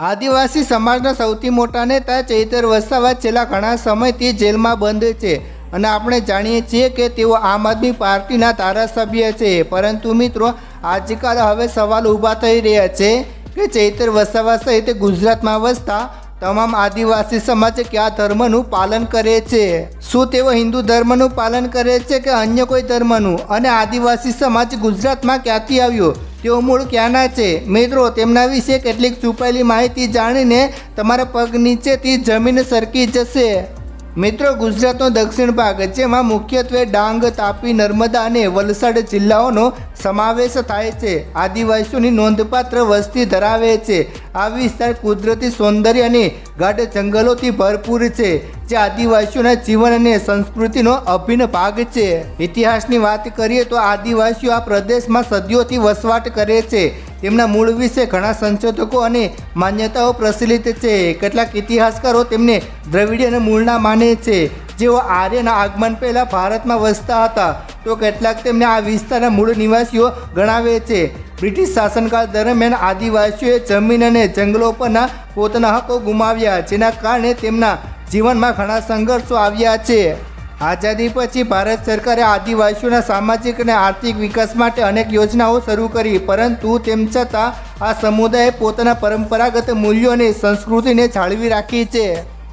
આદિવાસી સમાજના સૌથી મોટા નેતા ચૈતર વસાવા છેલ્લા ઘણા સમયથી જેલમાં બંધ છે અને આપણે જાણીએ છીએ કે તેઓ આમ આદમી પાર્ટીના ધારાસભ્ય છે. પરંતુ મિત્રો, આજકાલ હવે સવાલ ઊભા થઈ રહ્યા છે કે ચૈતર વસાવા સહિત ગુજરાતમાં વસતા તમામ આદિવાસી સમાજ કયા ધર્મનું પાલન કરે છે? શું તેઓ હિન્દુ ધર્મનું પાલન કરે છે કે અન્ય કોઈ ધર્મનું? અને આદિવાસી સમાજ ગુજરાતમાં ક્યાંથી આવ્યો? તેઓ મૂળ ક્યાંના છે? મિત્રો, તેમના વિશે કેટલીક છુપાયેલી માહિતી જાણીને તમારા પગ નીચેથી જમીન સરકી જશે. મિત્રો, ગુજરાતનો દક્ષિણ ભાગ જેમાં મુખ્યત્વે ડાંગ, તાપી, નર્મદા અને વલસાડ જિલ્લાઓનો સમાવેશ થાય છે. આદિવાસીઓની નોંધપાત્ર વસ્તી ધરાવે છે. આ વિસ્તાર કુદરતી સૌંદર્ય અને ગાઢ જંગલોથી ભરપૂર છે, જે આદિવાસીઓના જીવન અને સંસ્કૃતિનો અભિન્ન ભાગ છે. ઇતિહાસની વાત કરીએ તો આદિવાસીઓ આ પ્રદેશમાં સદીઓથી વસવાટ કરે છે. તેમના મૂળ વિશે ઘણા સંશોધકો અને માન્યતાઓ પ્રચલિત છે. કેટલાક ઇતિહાસકારો તેમને દ્રવિડિયન મૂળના માને છે. જેઓ આર્યના આગમન પહેલાં ભારતમાં વસતા હતા, તો કેટલાક તેમને આ વિસ્તારના મૂળ નિવાસીઓ ગણાવે છે. બ્રિટિશ શાસનકાળ દરમિયાન આદિવાસીઓએ જમીન અને જંગલો પરના પોતાના હકો ગુમાવ્યા, જેના કારણે તેમના જીવનમાં ઘણા સંઘર્ષો આવ્યા છે. આઝાદી પછી ભારત સરકારે આદિવાસીઓના સામાજિક અને આર્થિક વિકાસ માટે અનેક યોજનાઓ શરૂ કરી, પરંતુ તેમ છતાં આ સમુદાયે પોતાના પરંપરાગત મૂલ્યો અને સંસ્કૃતિને જાળવી રાખી છે.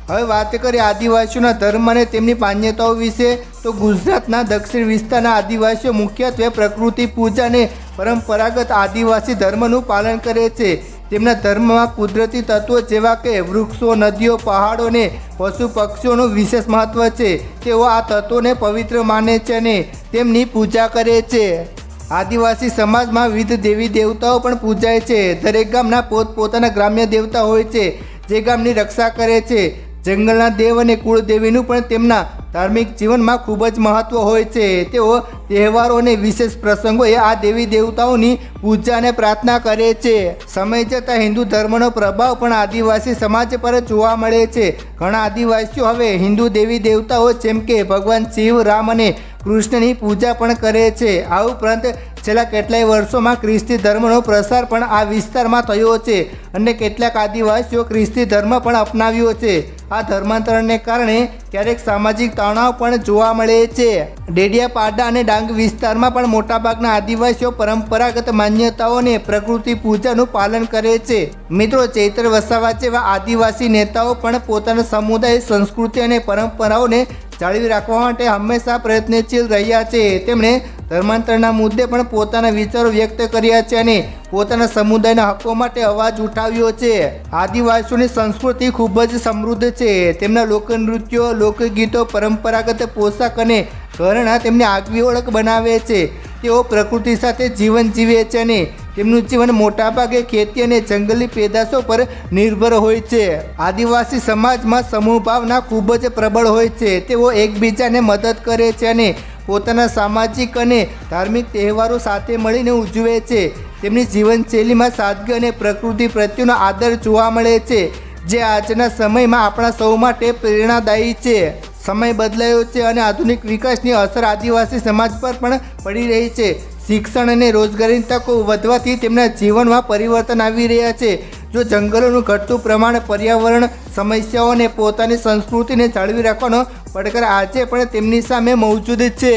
હવે વાત કરીએ આદિવાસીઓના ધર્મ અને તેમની માન્યતાઓ વિશે, તો ગુજરાતના દક્ષિણ વિસ્તારના આદિવાસીઓ મુખ્યત્વે પ્રકૃતિ પૂજા અને પરંપરાગત આદિવાસી ધર્મનું પાલન કરે છે. તેમના ધર્મમાં કુદરતી તત્વો જેવા કે વૃક્ષો, નદીઓ, પહાડો અને પશુ પક્ષીઓનું વિશેષ મહત્ત્વ છે. તેઓ આ તત્વોને પવિત્ર માને છે અને તેમની પૂજા કરે છે. આદિવાસી સમાજમાં વિવિધ દેવી દેવતાઓ પણ પૂજાય છે. દરેક ગામના પોતપોતાના ગ્રામ્ય દેવતા હોય છે, જે ગામની રક્ષા કરે છે. જંગલના દેવ અને કુળદેવીનું પણ તેમના ધાર્મિક જીવનમાં ખૂબ જ મહત્વ હોય છે. તેઓ તહેવારો અને વિશેષ પ્રસંગોએ આ દેવી દેવતાઓની પૂજા અને પ્રાર્થના કરે છે. સમય જતાં હિન્દુ ધર્મનો પ્રભાવ પણ આદિવાસી સમાજ પર જોવા મળે છે. ઘણા આદિવાસીઓ હવે હિન્દુ દેવી દેવતાઓ જેમ કે ભગવાન શિવ, રામ અને કૃષ્ણની પૂજા પણ કરે છે. આ ઉપરાંત છેલ્લા કેટલાય વર્ષોમાં ખ્રિસ્તી ધર્મનો પ્રસાર પણ આ વિસ્તારમાં થયો છે અને કેટલાક આદિવાસીઓ ખ્રિસ્તી ધર્મ પણ અપનાવ્યો છે. આ ધર્માંતરણને કારણે ક્યારેક સામાજિક તણાવ પણ જોવા મળે છે. ડેડિયાપાડા અને ડાંગ વિસ્તારમાં પણ મોટાભાગના આદિવાસીઓ પરંપરાગત માન્યતાઓને પ્રકૃતિ પૂજાનું પાલન કરે છે. મિત્રો, ચૈત્ર વસાવા જેવા આદિવાસી નેતાઓ પણ પોતાના સમુદાય, સંસ્કૃતિ અને પરંપરાઓને જાળવી રાખવા માટે હંમેશા પ્રયત્નશીલ રહ્યા છે. તેમણે ધર્માંતરના મુદ્દે પણ પોતાના વિચારો વ્યક્ત કર્યા છે અને પોતાના સમુદાયના હકો માટે અવાજ ઉઠાવ્યો છે. આદિવાસીઓની સંસ્કૃતિ ખૂબ જ સમૃદ્ધ છે. તેમના લોકનૃત્યો, લોકગીતો, પરંપરાગત પોશાક અને ઘરણા તેમની આગવી ઓળખ બનાવે છે. તેઓ પ્રકૃતિ સાથે જીવન જીવે છે અને તેમનું જીવન મોટાભાગે ખેતી અને જંગલી પેદાશો પર નિર્ભર હોય છે. આદિવાસી સમાજમાં સમૂહ ભાવના ખૂબ જ પ્રબળ હોય છે. તેઓ એકબીજાને મદદ કરે છે અને પોતાના સામાજિક અને ધાર્મિક તહેવારો સાથે મળીને ઉજવે છે. તેમની જીવનશૈલીમાં સાદગી અને પ્રકૃતિ પ્રત્યેનો આદર જોવા મળે છે, જે આજના સમયમાં આપણા સૌ માટે પ્રેરણાદાયી છે. સમય બદલાયો છે અને આધુનિક વિકાસની અસર આદિવાસી સમાજ પર પણ પડી રહી છે. શિક્ષણ અને રોજગારીની તકો વધવાથી તેમના જીવનમાં પરિવર્તન આવી રહ્યા છે. જો જંગલોનું ઘટતું પ્રમાણ, પર્યાવરણ સમસ્યાઓ અને પોતાની સંસ્કૃતિને જાળવી રાખવાનો પડકાર આજે પણ તેમની સામે મોજૂદ છે.